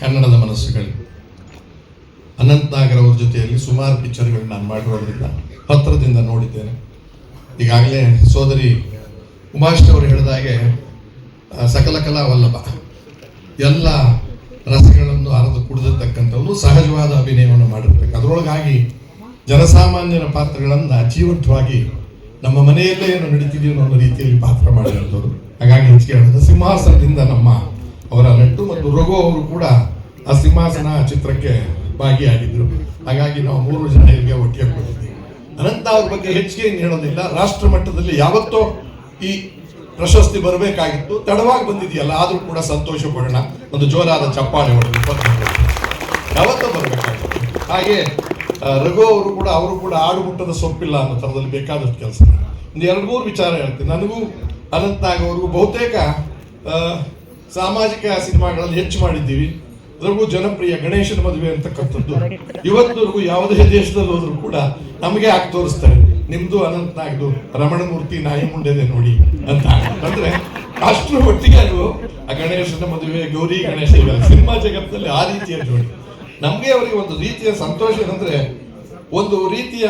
ಕನ್ನಡದ ಮನಸ್ಸುಗಳು. ಅನಂತ್ ನಾಗರ್ ಅವ್ರ ಜೊತೆಯಲ್ಲಿ ಸುಮಾರು ಪಿಕ್ಚರ್ಗಳು ನಾನು ಮಾಡಿರೋದ್ರಿಂದ ಪತ್ರದಿಂದ ನೋಡಿದ್ದೇನೆ. ಈಗಾಗಲೇ ಸೋದರಿ ಉಮಾಶ್ರೀ ಅವರು ಹೇಳಿದಾಗೆ ಸಕಲ ಕಲಾ ವಲ್ಲಭ. ಎಲ್ಲ ರಸಗಳನ್ನು ಅರದು ಕುಡಿದಿರ್ತಕ್ಕಂಥವ್ರು ಸಹಜವಾದ ಅಭಿನಯವನ್ನು ಮಾಡಿರ್ಬೇಕು. ಅದರೊಳಗಾಗಿ ಜನಸಾಮಾನ್ಯರ ಪಾತ್ರಗಳನ್ನು ಜೀವಂತವಾಗಿ ನಮ್ಮ ಮನೆಯಲ್ಲೇ ಏನು ನಡೀತಿದೆಯೋ ಅನ್ನೋ ರೀತಿಯಲ್ಲಿ ಪಾತ್ರ ಮಾಡಿರೋದು ಹಾಗಾಗಿ ಹೆಚ್ಚಿಗೆ ಹೇಳಿದ್ರೆ ಸಿಂಹಾಸನದಿಂದ ನಮ್ಮ ಮತ್ತು ರಘು ಅವರು ಕೂಡ ಆ ಸಿಂಹಾಸನ ಚಿತ್ರಕ್ಕೆ ಭಾಗಿಯಾಗಿದ್ರು ಹಾಗಾಗಿ ನಾವು ಮೂರು ಜನ ಇಲ್ಲಿಗೆ ಒಟ್ಟಿಗೆ ಕೊಟ್ಟಿದ್ವಿ ಅನಂತ ಅವ್ರ ಬಗ್ಗೆ ಹೆಚ್ಚಿಗೆ ಏನು ಹೇಳೋದಿಲ್ಲ. ರಾಷ್ಟ್ರ ಮಟ್ಟದಲ್ಲಿ ಯಾವತ್ತೋ ಈ ಪ್ರಶಸ್ತಿ ಬರಬೇಕಾಗಿತ್ತು. ತಡವಾಗಿ ಬಂದಿದೆಯಲ್ಲ, ಆದರೂ ಕೂಡ ಸಂತೋಷ ಪಡೋಣ. ಒಂದು ಜೋರಾದ ಚಪ್ಪಾಳೆ ಹೊಡೆದು ಯಾವತ್ತೋ ಬರಬೇಕಾಗಿತ್ತು. ಹಾಗೆ ರಘು ಅವರು ಕೂಡ ಅವರು ಕೂಡ ಆಡುಮುಟ್ಟದ ಸೊಪ್ಪಿಲ್ಲ ಅನ್ನೋ ಥರದಲ್ಲಿ ಬೇಕಾದಷ್ಟು ಕೆಲಸ. ಒಂದು ಎರಡು ಮೂರು ವಿಚಾರ ಹೇಳ್ತೀನಿ. ನನಗೂ ಅನಂತ ನಾಗ್ ಅವ್ರಿಗೂ ಬಹುತೇಕ ಸಾಮಾಜಿಕ ಸಿನಿಮಾಗಳಲ್ಲಿ ಹೆಚ್ಚು ಮಾಡಿದ್ದೀವಿ. ರಘು ಜನಪ್ರಿಯ ಗಣೇಶನ ಮದುವೆ ಅಂತಕ್ಕಂಥದ್ದು. ಇವತ್ತಿನವರೆಗೂ ಯಾವುದೇ ದೇಶದಲ್ಲಿ ಹೋದ್ರು ಕೂಡ ನಮಗೆ ಆಗಿ ತೋರಿಸ್ತಾರೆ ನಿಮ್ದು ಅನಂತ್ ನಾಗ್ದು ರಮಣಮೂರ್ತಿ ನಾಯಿ ಮುಂಡೆದೆ ನೋಡಿ ಅಂತ. ಅಂದ್ರೆ ಅಷ್ಟು ಒಟ್ಟಿಗೆ ಅದು ಆ ಗಣೇಶನ ಮದುವೆ, ಗೌರಿ ಗಣೇಶ ಸಿನಿಮಾ ಜಗತ್ತಲ್ಲಿ ಆ ರೀತಿಯ ಜೋಡಿ. ನಮ್ಗೆ ಅವರಿಗೆ ಒಂದು ರೀತಿಯ ಸಂತೋಷ ಏನಂದ್ರೆ ಒಂದು ರೀತಿಯ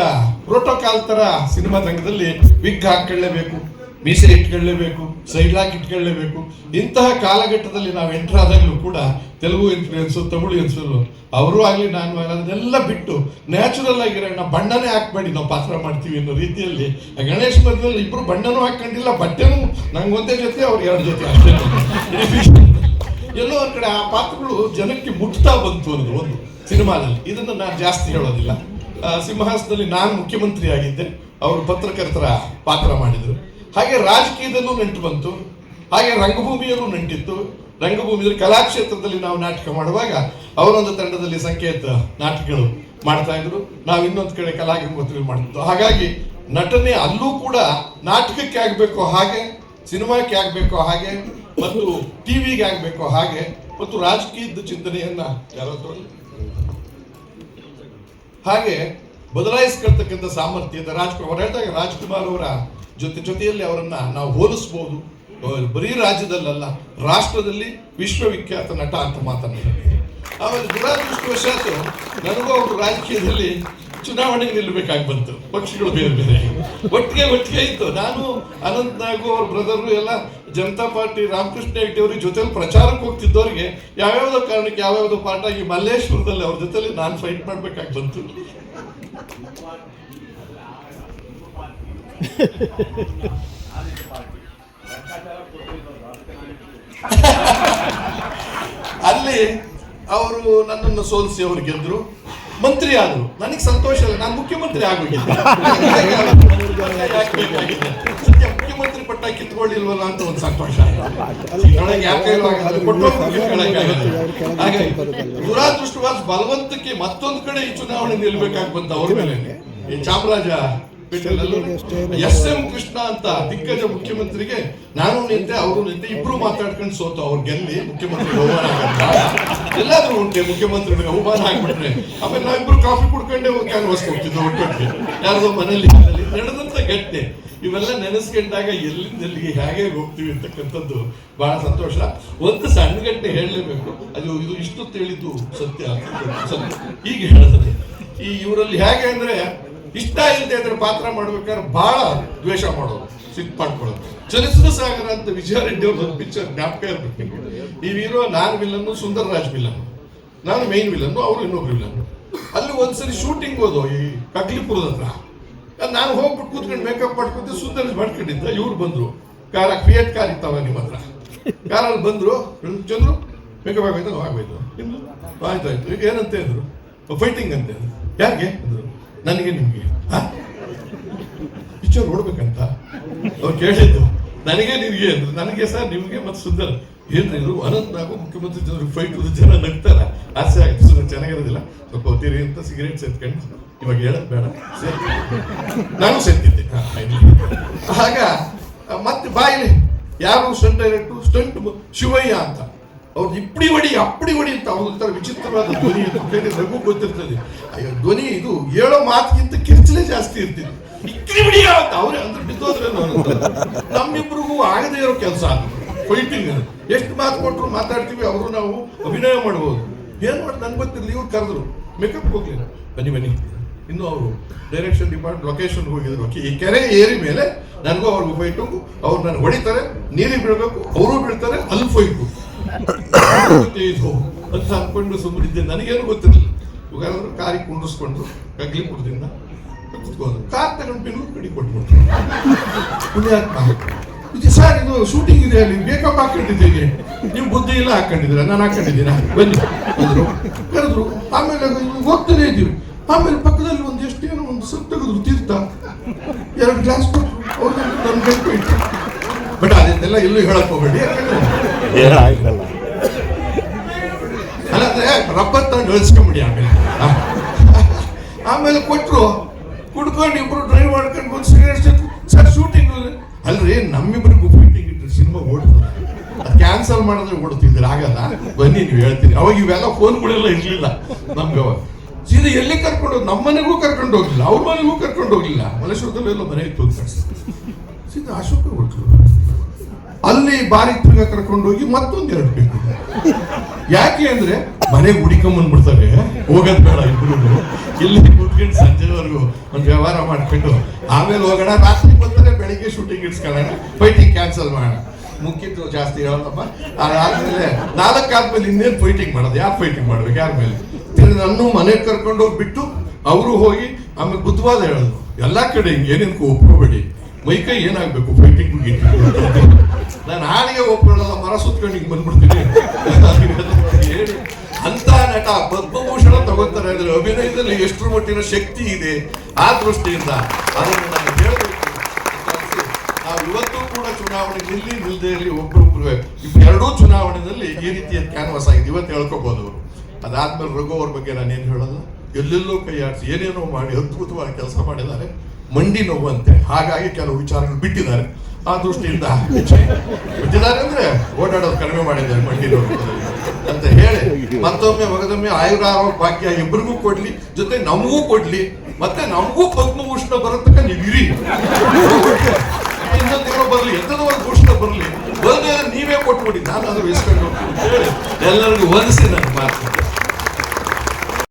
ಪ್ರೋಟೋಕಾಲ್ ತರ ಸಿನಿಮಾ ರಂಗದಲ್ಲಿ ವಿಗ್ ಹಾಕೊಳ್ಳೇಬೇಕು ಮೀಸೆ ಇಟ್ಕೊಳ್ಳೇಬೇಕು, ಸೈಡ್ ಲಾಕ್ ಇಟ್ಕೊಳ್ಳೇಬೇಕು. ಇಂತಹ ಕಾಲಘಟ್ಟದಲ್ಲಿ ನಾವು ಎಂಟರ್ ಆದಾಗಲೂ ಕೂಡ ತೆಲುಗು ಇನ್ಫ್ಲೂಯೆನ್ಸು ತಮಿಳು ಇನ್ಫ್ಲೂಯನ್ಸು ಅವರು ಆಗಲಿ ನಾನು ಅದನ್ನೆಲ್ಲ ಬಿಟ್ಟು ನ್ಯಾಚುರಲ್ ಆಗಿರೋಣ ಬಣ್ಣನೇ ಹಾಕ್ಬೇಡಿ ನಾವು ಪಾತ್ರ ಮಾಡ್ತೀವಿ ಅನ್ನೋ ರೀತಿಯಲ್ಲಿ ಗಣೇಶ ಮಧ್ಯದಲ್ಲಿ ಇಬ್ಬರು ಬಣ್ಣನೂ ಹಾಕೊಂಡಿಲ್ಲ ಬಟ್ಟೆನೂ ನಂಗೆ ಒಂದೇ ಜೊತೆ ಅವ್ರಿಗೆ ಎರಡು ಜೊತೆ ಎಲ್ಲೋ ಒಂದು ಕಡೆ ಆ ಪಾತ್ರಗಳು ಜನಕ್ಕೆ ಮುಟ್ತಾ ಬಂತು ಅನ್ನೋದು ಒಂದು ಸಿನಿಮಾದಲ್ಲಿ. ಇದನ್ನು ನಾನು ಜಾಸ್ತಿ ಹೇಳೋದಿಲ್ಲ. ಸಿಂಹಾಸನದಲ್ಲಿ ನಾನು ಮುಖ್ಯಮಂತ್ರಿ ಆಗಿದ್ದೆ ಅವರು ಪತ್ರಕರ್ತರ ಪಾತ್ರ ಮಾಡಿದರು. ಹಾಗೆ ರಾಜಕೀಯದಲ್ಲೂ ನೆಂಟು ಬಂತು, ಹಾಗೆ ರಂಗಭೂಮಿಯಲ್ಲೂ ನೆಂಟಿತ್ತು. ರಂಗಭೂಮಿಯಲ್ಲಿ ಕಲಾಕ್ಷೇತ್ರದಲ್ಲಿ ನಾವು ನಾಟಕ ಮಾಡುವಾಗ ಅವರೊಂದು ತಂಡದಲ್ಲಿ ಸಂಕೇತ ನಾಟಕಗಳು ಮಾಡ್ತಾ ಇದ್ರು. ನಾವು ಇನ್ನೊಂದು ಕಡೆ ಕಲಾಗಂಗೋತ್ರಿ ಮಾಡ್ತಿದ್ವು. ಹಾಗಾಗಿ ನಟನೆ ಅಲ್ಲೂ ಕೂಡ ನಾಟಕಕ್ಕೆ ಆಗಬೇಕು ಹಾಗೆ, ಸಿನಿಮಾಕ್ಕೆ ಆಗಬೇಕು ಹಾಗೆ, ಮತ್ತು ಟಿವಿಗೆ ಆಗಬೇಕು ಹಾಗೆ, ಮತ್ತು ರಾಜಕೀಯದ ಚಿಂತನೆಯನ್ನ ಯಾರಾದ್ರೂ ಹಾಗೆ ಬದಲಾಯಿಸ್ಕೊಳ್ತಕ್ಕಂಥ ಸಾಮರ್ಥ್ಯದ ರಾಜ್ಕುಮಾರ್ ಹೇಳ್ದಾಗ ರಾಜ್ಕುಮಾರ್ ಅವರ ಜೊತೆ ಜೊತೆಯಲ್ಲಿ ಅವರನ್ನು ನಾವು ಹೋಲಿಸ್ಬೋದು. ಬರೀ ರಾಜ್ಯದಲ್ಲಲ್ಲ, ರಾಷ್ಟ್ರದಲ್ಲಿ ವಿಶ್ವವಿಖ್ಯಾತ ನಟ ಅಂತ ಮಾತನಾಡ್ತೀವಿ ಆಮೇಲೆ ದುರಾದೃಷ್ಟವಶಾತ್ ನನಗೂ ಅವರು ರಾಜಕೀಯದಲ್ಲಿ ಚುನಾವಣೆಗೆ ನಿಲ್ಲಬೇಕಾಗಿ ಬಂತು. ಪಕ್ಷಗಳು ಬೇರೆ ಬೇರೆ. ಒಟ್ಟಿಗೆ ಒಟ್ಟಿಗೆ ಇತ್ತು. ನಾನು ಅನಂತ್ ನಾಗು ಅವ್ರ ಬ್ರದರು ಎಲ್ಲ ಜನತಾ ಪಾರ್ಟಿ ರಾಮಕೃಷ್ಣ ಹೆಟ್ಟಿ ಅವ್ರಿಗೆ ಜೊತೆಲಿ ಪ್ರಚಾರಕ್ಕೆ ಹೋಗ್ತಿದ್ದವ್ರಿಗೆ ಯಾವ್ಯಾವುದೋ ಕಾರಣಕ್ಕೆ ಯಾವ್ಯಾವುದೋ ಪಾಠ ಈ ಮಲ್ಲೇಶ್ವರದಲ್ಲಿ ಅವ್ರ ಜೊತೆಲಿ ನಾನು ಫೈಟ್ ಮಾಡ್ಬೇಕಾಗಿ ಬಂತು. ಅಲ್ಲಿ ಅವರು ನನ್ನನ್ನು ಸೋಲಿಸಿ ಅವರು ಗೆದ್ರು. ಮಂತ್ರಿ ಆದರು ನನಗೆ ಸಂತೋಷ ಇಲ್ಲ. ನಾನು ಮುಖ್ಯಮಂತ್ರಿ ಆಗೋಗಿದ್ದೆ. ಸದ್ಯ ಮುಖ್ಯಮಂತ್ರಿ ಪಟ್ಟ ಕಿತ್ಕೊಳ್ಳಿಲ್ವಲ್ಲ ಅಂತ ಒಂದು ಸಂತೋಷ. ಹಾಗಾಗಿ ದುರಾದೃಷ್ಟವಾದ ಬಲವಂತಕ್ಕೆ ಮತ್ತೊಂದು ಕಡೆ ಈ ಚುನಾವಣೆ ನಿಲ್ಬೇಕಾಗಿ ಬಂತ ಅವ್ರ ಮೇಲೆ ಈ ಚಾಮರಾಜ ಎಸ್ ಎಂ ಕೃಷ್ಣ ಅಂತ ದಿಗ್ಗಜ ಮುಖ್ಯಮಂತ್ರಿಗೆ ನಾನು ನಿಂತೆ ಅವರು ನಿಂತೆ ಇಬ್ರು ಮಾತಾಡ್ಕೊಂಡು ಸೋತು ಅವ್ರು ಗೆಲ್ಲಿ ಮುಖ್ಯಮಂತ್ರಿ ಅವಮಾನ ಎಲ್ಲಾದ್ರೂ ಉಂಟೆ ಮುಖ್ಯಮಂತ್ರಿಗಳಿಗೆ ಅವಮಾನ ಆಗ್ಬಿಟ್ರೆ ಆಮೇಲೆ ನಾವಿಬ್ರು ಕಾಫಿ ಕುಡ್ಕೊಂಡೆ ಕ್ಯಾನ್ವಾಸ್ ಕೊಡ್ತಿದ್ದೆ ಒಟ್ಟೊಟ್ಟಿಗೆ ಯಾರ್ದೋ ಮನೇಲಿ ನಡೆದಂತ ಘಟನೆ. ಇವೆಲ್ಲ ನೆನೆಸ್ಕೊಂಡಾಗ ಎಲ್ಲಿಂದ ಎಲ್ಲಿಗೆ ಹೇಗೆ ಹೋಗ್ತೀವಿ ಅಂತಕ್ಕಂಥದ್ದು ಬಹಳ ಸಂತೋಷ. ಒಂದು ಸಣ್ಣ ಗಂಟೆ ಹೇಳಲೇಬೇಕು. ಅದು ಇದು ಇಷ್ಟು ತಿಳಿದು ಸತ್ಯ. ಸತ್ಯ. ಹೀಗೆ ಹೇಳ್ತದೆ ಈ ಇವರಲ್ಲಿ ಹೇಗೆ ಅಂದ್ರೆ ಇಷ್ಟ ಇಲ್ಲದೆ ಅದ್ರ ಪಾತ್ರ ಮಾಡ್ಬೇಕಾದ್ರೆ ಬಹಳ ದ್ವೇಷ ಮಾಡೋದು ಸಿದ್ಧ ಮಾಡ್ಕೊಳ್ಳೋದು ಚಲಿಸಿದ ಸಾಗರ ಅಂತ ವಿಜಯ ರೆಡ್ಡಿ ಅವ್ರ ಒಂದು ಪಿಕ್ಚರ್ ಜ್ಞಾಪಕ ಇರ್ಬೇಕು ಈ ಹೀರೋ ನಾನು ವಿಲನ್ನು ಸುಂದರ್ ರಾಜ್ ವಿಲನ್ ನಾನು ಮೇನ್ ವಿಲನ್ನು ಅವರು ಇನ್ನೊಬ್ರು ವಿಲನ್ ಅಲ್ಲಿ ಒಂದ್ಸರಿ ಶೂಟಿಂಗ್ ಹೋದು ಈ ಕಗ್ಲಿಪುರದ ಹತ್ರ. ನಾನು ಹೋಗ್ಬಿಟ್ಟು ಕೂತ್ಕೊಂಡು ಮೇಕಪ್ ಮಾಡ್ಕೊಂತ ಸುಂದರ್ ಮಾಡ್ಕೊಂಡಿದ್ದ, ಇವ್ರು ಬಂದ್ರು. ಕಾರ ಕ್ರಿಯೇಟ್ ಕಾರ್ ಇತ್ತವ ನಿಮ್ಮ ಹತ್ರ. ಕಾರಲ್ಲಿ ಬಂದ್ರು ಚಂದ್ರು ಮೇಕಪ್ ಆಗೋಯ್ತು? ಆಗೋಯ್ತು. ಆಯ್ತು ಆಯ್ತು ಈಗ ಏನಂತ ಅಂದ್ರು ಫೈಟಿಂಗ್ ಅಂತ. ಯಾರಿಗೆ? ಅಂದ್ರು. ನನಗೆ ನಿಮಗೆ. ಪಿಕ್ಚರ್ ನೋಡ್ಬೇಕಂತ? ಅವ್ರು ಕೇಳಿದ್ದು, ನನಗೆ ನಿಮಗೆ ಅಂದ್ರೆ ನನಗೆ ಸರ್ ನಿಮಗೆ ಮತ್ತೆ ಸುಂದರ. ಏನ್ರಿ ಇದ್ರು ಅನಂತ್ ನಾಗು ಮುಖ್ಯಮಂತ್ರಿ ಜನರು ಫೈಟ್ ಜನ ನಗ್ತಾರ. ಆಸೆ ಆಯ್ತು ಸುಮ್ಮನೆ ಚೆನ್ನಾಗಿರೋದಿಲ್ಲ. ಸ್ವಲ್ಪ ಹೊತ್ತೀರಿ ಅಂತ ಸಿಗರೇಟ್ ಸೇರ್ಕೊಂಡು ಇವಾಗ ಹೇಳದ್ ಬೇಡ. ನಾನು ಸೇರ್ತಿದ್ದೆ. ಆಗ ಮತ್ತೆ ಬಾಯಿಲಿ ಯಾರು ಸ್ಟಂಟ್ ಡೈರೆಕ್ಟು ಸ್ಟಂಟ್ ಶಿವಯ್ಯ ಅಂತ. ಅವ್ರು ಇಪ್ಪಡಿ ಹೊಡಿ ಅಪ್ಪಡಿ ಹೊಡಿ ಅಂತ ಅವ್ರ ವಿಚಿತ್ರವಾದ ಧ್ವನಿ ಅಂತ ಕೇಳಿ ರಘು ಗೊತ್ತಿರ್ತದೆ ಅಯ್ಯೋ, ಧ್ವನಿ ಇದು ಹೇಳೋ ಮಾತಿಗಿಂತ ಕಿರ್ಚಲೆ ಜಾಸ್ತಿ ಇರ್ತಿತ್ತು. ಇಕ್ಕಡಿ ಬಿಡಿ ಅಂತ ಅವ್ರೆ ಅಂದ್ರೆ ಬಿದ್ದೋದ್ರೆ. ನಮ್ಮಿಬ್ರಿಗೂ ಆಗದೇ ಇರೋ ಕೆಲಸ ಫೈಟಿಂಗ್ ಎಷ್ಟು ಮಾತು ಕೊಟ್ಟರು ಮಾತಾಡ್ತೀವಿ, ಅವರು ನಾವು ಅಭಿನಯ ಮಾಡ್ಬೋದು. ಏನು ಮಾಡಿ ನನ್ಗೆ ಗೊತ್ತಿರಲಿ ಇವ್ರು ಕರೆದ್ರು. ಮೇಕಪ್ ಹೋಗ್ಲಿಲ್ಲ. ಬನ್ನಿ ಬನ್ನಿ. ಇನ್ನು ಅವರು ಡೈರೆಕ್ಷನ್ ಡಿಪಾರ್ಟ್ ಲೊಕೇಶನ್ ಹೋಗಿದ್ರು. ಈ ಕೆರೆ ಏರಿ ಮೇಲೆ ನನಗೂ ಅವ್ರಿಗೂ ಫೈಟು ಅವ್ರು ನಾನು ಹೊಡಿತಾರೆ, ನೀರಿಗೆ ಬಿಡಬೇಕು ಅವರು ಬಿಡ್ತಾರೆ ಅಲ್ಲಿ ಫೈಟು ಇದು ಅಂತ ಅಂದ್ಕೊಂಡು ಸುಮ್ಮನಿದ್ದೆ ನನಗೇನು ಗೊತ್ತಿರಲಿಲ್ಲ. ಇವಾಗ ಕಾರಿಗೆ ಕುಂಡಿಸ್ಕೊಂಡು ಕಗ್ಲಿಪುರದಿಂದ ಕುತ್ಕೊಂಡು, ಕಾರ್ ತಗೊಂಡು ಕಡಿ ಕಡೆ ಇದು ಸರ್, ಇದು ಶೂಟಿಂಗ್ ಇದೆ ಅಲ್ಲಿ. ಮೇಕಪ್ ಹಾಕೊಂಡಿದ್ದೀನಿ ನೀವು ಬುದ್ಧಿ ಇಲ್ಲ, ಹಾಕೊಂಡಿದ್ದೀರ? ನಾನು ಹಾಕೊಂಡಿದ್ದೀನ? ಬನ್ನಿ. ಅಂದ್ರು. ಕರೆದ್ರು, ಆಮೇಲೆ ಹೋಗ್ತಾನೆ ಇದ್ದೀವಿ. ಆಮೇಲೆ ಪಕ್ಕದಲ್ಲಿ ಒಂದು ಎಷ್ಟೇನೋ ಒಂದು ಸುತ್ತ ತೀರ್ಥ. ಎರಡು ಗ್ಲಾಸ್ ಕೊಟ್ಟರು ಅವ್ರಿಗೆ ನನ್ನ ಬೇಕು ಇಟ್ಟು ಅದನ್ನೆಲ್ಲ ಎಲ್ಲೂ ಹೇಳಕ್ ಹೋಗ್ಬೇಡಿ. ಅಲ್ಲಂದ್ರೆ ರಬ್ಬರ್ ತಗೊಂಡು ಕಳಿಸ್ಕೊಂಬಿಡಿ ಆಮೇಲೆ. ಆಮೇಲೆ ಕೊಟ್ಟರು ಕುಡ್ಕೊಂಡು ಇಬ್ರು ಡ್ರೈವ್ ಮಾಡ್ಕೊಂಡು ಬಂದು ಸಿಗರೇಟ್ ಸರ್ ಶೂಟಿಂಗ್ ಅಲ್ರಿ ನಮ್ಮಿಬ್ರಿಗೂ ಫೈಟಿಂಗ್ ಇಟ್ಟು ಸಿನಿಮಾ ಓಡ್ತದೆ ಅದು ಕ್ಯಾನ್ಸಲ್ ಮಾಡಿದ್ರೆ ಓಡ್ತಿದ್ರೆ ಆಗಲ್ಲ ಬನ್ನಿ ನೀವು ಹೇಳ್ತೀನಿ. ಅವಾಗ ಇವೆಲ್ಲ ಫೋನ್ಗಳೆಲ್ಲ ಇರಲಿಲ್ಲ ನಮ್ಗೆ ಅವಾಗ. ಸೀದಾ ಎಲ್ಲಿ ಕರ್ಕೊಂಡು ನಮ್ಮನೆಗೂ ನಮ್ಮ ಮನೆಗೂ ಕರ್ಕೊಂಡು ಹೋಗ್ಲಿಲ್ಲ. ಅವ್ರ ಮನೆಗೂ ಕರ್ಕೊಂಡು ಹೋಗ್ಲಿಲ್ಲ. ಮಲೇಶ್ವರದಲ್ಲೂ ಎಲ್ಲ ಮನೆ ಇತ್ತು ಸೀದಾ ಅಶೋಕ ಬಿಟ್ರು ಅಲ್ಲಿ ಬಾರಿ ತಿರ್ಗ ಕರ್ಕೊಂಡು ಹೋಗಿ ಮತ್ತೊಂದು ಎರಡು ಬೇಕು. ಯಾಕೆ ಅಂದ್ರೆ ಮನೆಗೆ ಹುಡಿಕೊಂಬಂದ್ಬಿಡ್ತಾರೆ ಹೋಗೋದ್ ಬೇಡ ಇಬ್ಬರು ಇಲ್ಲಿ ಕೂತ್ಕೊಂಡು ಸಂಜೆವರೆಗೂ ಒಂದು ವ್ಯವಹಾರ ಮಾಡ್ಕೊಂಡು ಆಮೇಲೆ ಹೋಗೋಣ. ರಾತ್ರಿ ಬರ್ತಾರೆ ಬೆಳಿಗ್ಗೆ ಶೂಟಿಂಗ್ ಇಡ್ಸ್ಕೊಳ್ಳೋಣ ಫೈಟಿಂಗ್ ಕ್ಯಾನ್ಸಲ್ ಮಾಡೋಣ. ಮುಖ್ಯತ್ವ ಜಾಸ್ತಿ ಹೇಳೋದಪ್ಪ ಅದಾದ್ಮೇಲೆ ನಾಲ್ಕಾದ್ಮೇಲೆ ಇನ್ನೇನು ಫೈಟಿಂಗ್ ಮಾಡೋದು? ಯಾರು ಫೈಟಿಂಗ್ ಮಾಡ್ಬೇಕು? ಯಾರ ಮೇಲೆ? ನನ್ನ ಮನೆಗೆ ಕರ್ಕೊಂಡು ಹೋಗ್ಬಿಟ್ಟು ಅವರು ಹೋಗಿ ಆಮೇಲೆ ಬುದ್ಧವಾದ ಹೇಳೋದು. ಎಲ್ಲಾ ಕಡೆ ಹಿಂಗೆ ಏನೇನು ಒಪ್ಕೋಬೇಡಿ. ಮೈಕೈ ಏನಾಗಬೇಕು? ಫೈಟಿಂಗ್ ನಾನು ಹಾಡಿಗೆ ಒಪ್ಕೊಳ್ಳಲ್ಲ, ಮರ ಸುತ್ಕೊಂಡು ಹಿಂಗೆ ಬಂದ್ಬಿಡ್ತೀನಿ. ಅಂತ ನಟ ಪದ್ಮಭೂಷಣ ತಗೋತಾರೆ ಅಂದ್ರೆ ಅಭಿನಯದಲ್ಲಿ ಎಷ್ಟರ ಮಟ್ಟಿನ ಶಕ್ತಿ ಇದೆ ಆ ದೃಷ್ಟಿಯಿಂದ ಅದನ್ನು ನಾನು ಹೇಳಬೇಕು. ನಾವು ಇವತ್ತು ಕೂಡ ಚುನಾವಣೆ ನಿಲ್ಲಿ ನಿಲ್ಲದೆ ಇರಲಿ ಒಬ್ಬರೊಬ್ಬರು ಎರಡೂ ಚುನಾವಣೆಯಲ್ಲಿ ಈ ರೀತಿಯ ಕ್ಯಾನ್ವಾಸ್ ಆಗಿದೆ. ಇವತ್ತು ಹೇಳ್ಕೋಬಹುದು ಅವರು. ಅದಾದ್ಮೇಲೆ ರಘು ಅವ್ರ ಬಗ್ಗೆ ನಾನೇನು ಹೇಳಲ್ಲ ಎಲ್ಲೆಲ್ಲೋ ಕೈ ಆಡಿಸಿ, ಏನೇನೋ ಮಾಡಿ, ಅದ್ಭುತವಾಗಿ ಕೆಲಸ ಮಾಡಿದ್ದಾರೆ. ಮಂಡಿ ನೋವಂತೆ ಹಾಗಾಗಿ ಕೆಲವು ವಿಚಾರಗಳು ಬಿಟ್ಟಿದ್ದಾರೆ. ಆ ದೃಷ್ಟಿಯಿಂದ ಬಿಟ್ಟಿದ್ದಾರೆ ಅಂದ್ರೆ ಓಡಾಡೋದು ಕಡಿಮೆ ಮಾಡಿದ್ದಾರೆ ಮಂಡಿ ನೋವು ಅಂತ ಹೇಳಿ. ಮತ್ತೊಮ್ಮೆ, ಮಗದೊಮ್ಮೆ ಆಯುರಾರೋಗ್ಯ ಭಾಗ್ಯ ಇಬ್ಬರಿಗೂ ಕೊಡ್ಲಿ. ಜೊತೆ ನಮಗೂ ಕೊಡ್ಲಿ. ಮತ್ತೆ ನಮಗೂ ಪದ್ಮಭೂಷಣ ಬರತಕ್ಕ ನೀವು ಇರಿ. ಬರಲಿ ಎಂತದವರೆಗೂ ಉಷ್ಣ ಬರಲಿ. ಬಂದ್ರೆ ನೀವೇ ಕೊಟ್ಬಿಡಿ ನಾನು ಅದು ಇಸ್ಕೊಂಡು ಎಲ್ಲರಿಗೂ ವಂದಿಸಿ ನನ್ನ ಮಾತು.